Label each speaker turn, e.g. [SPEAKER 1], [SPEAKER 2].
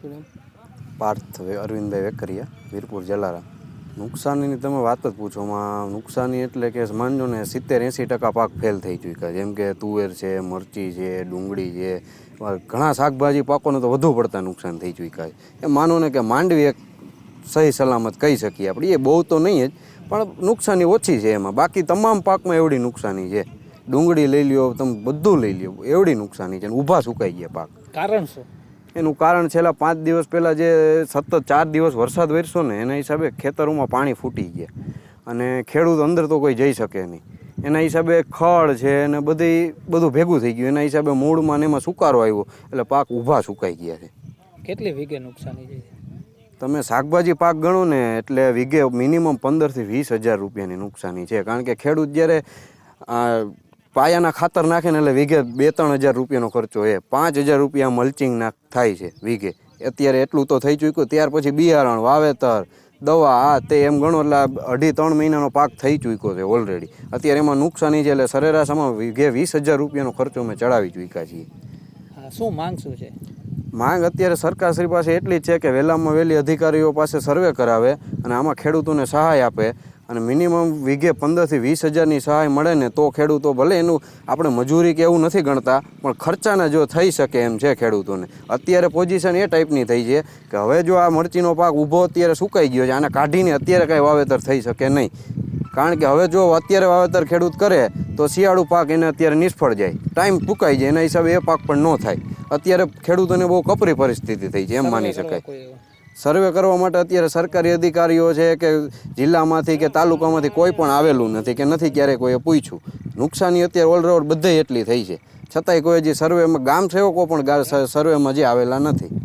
[SPEAKER 1] શું નામ?
[SPEAKER 2] પાર્થ. અરવિંદભાઈ વેકરિયા વીરપુર જલારામ. નુકસાનીની તમે વાત જ પૂછોમાં નુકસાની એટલે કે માનજો ને સિત્તેર એંસી ટકા પાક ફેલ થઈ ચૂક્યા જેમ કે તુવેર છે મરચી છે ડુંગળી છે ઘણા શાકભાજી પાકોને તો વધુ પડતા નુકસાન થઈ ચૂક્યા છે. એ માનો ને કે માંડવી એક સહી સલામત કહી શકીએ આપણે. એ બહુ તો નહીં જ પણ નુકસાની ઓછી છે એમાં. બાકી તમામ પાકમાં એવડી નુકસાની છે. ડુંગળી લઈ લ્યો તમે બધું લઈ લ્યો એવડી નુકસાની છે અને ઊભા સુકાઈ ગયા પાક.
[SPEAKER 1] કારણ શું?
[SPEAKER 2] એનું કારણ છેલ્લા પાંચ દિવસ પહેલાં જે સતત ચાર દિવસ વરસાદ વરસ્યો ને એના હિસાબે ખેતરોમાં પાણી ફૂટી ગયા. અને ખેડૂત અંદર તો કોઈ જઈ શકે નહીં. એના હિસાબે ખડ છે ને બધી બધું ભેગું થઈ ગયું. એના હિસાબે મૂળમાં ને એમાં સુકારો આવ્યો. એટલે પાક ઊભા સુકાઈ ગયા છે.
[SPEAKER 1] કેટલી વીઘે નુકસાની છે?
[SPEAKER 2] તમે શાકભાજી પાક ગણો ને એટલે વીઘે મિનિમમ પંદરથી વીસ હજાર રૂપિયાની નુકસાની છે. કારણ કે ખેડૂત જ્યારે આ, પાયાના ખાતર નાખે ને એટલે વીઘે બે ત્રણ હજાર રૂપિયાનો ખર્ચો એ. પાંચ હજાર રૂપિયા મલ્ચિંગ નાખ થાય છે વીઘે. અત્યારે એટલું તો થઈ ચૂક્યું ત્યાર પછી બિયારણ વાવેતર દવા આ તે એમ ગણો એટલે અઢી ત્રણ મહિનાનો પાક થઈ ચૂક્યો છે ઓલરેડી અત્યારે એમાં નુકસાની છે એટલે સરેરાશ આમાં વીઘે વીસ હજાર રૂપિયાનો ખર્ચો અમે ચડાવી ચૂક્યા છીએ.
[SPEAKER 1] શું માંગ શું છે?
[SPEAKER 2] માંગ અત્યારે સરકારશ્રી પાસે એટલી જ છે કે વહેલામાં વહેલી અધિકારીઓ પાસે સર્વે કરાવે અને આમાં ખેડૂતોને સહાય આપે. અને મિનિમમ વીઘે પંદરથી વીસ હજારની સહાય મળે ને તો ખેડૂતો ભલે એનું આપણે મજૂરી કે એવું નથી ગણતા પણ ખર્ચાના જો થઈ શકે એમ છે ખેડૂતોને. અત્યારે પોઝિશન એ ટાઈપની થઈ છે કે હવે જો આ મરચીનો પાક ઊભો અત્યારે સુકાઈ ગયો છે આને કાઢીને અત્યારે કાંઈ વાવેતર થઈ શકે નહીં. કારણ કે હવે જો અત્યારે વાવેતર ખેડૂત કરે તો શિયાળુ પાક એને અત્યારે નિષ્ફળ જાય. ટાઈમ ટૂંકાઈ જાય એના હિસાબે એ પાક પણ ન થાય. અત્યારે ખેડૂતોને બહુ કપરી પરિસ્થિતિ થઈ છે એમ માની શકાય? સર્વે કરવા માટે અત્યારે સરકારી અધિકારીઓ છે કે જિલ્લામાંથી કે તાલુકામાંથી કોઈ પણ આવેલું નથી કે નથી ક્યારેય કોઈએ પૂછ્યું. નુકસાની અત્યારે ઓલરાઉન્ડ બધે એટલી થઈ છે. છતાંય કોઈ જે સર્વેમાં ગામ સેવકો પણ સર્વેમાં જે આવેલા નથી.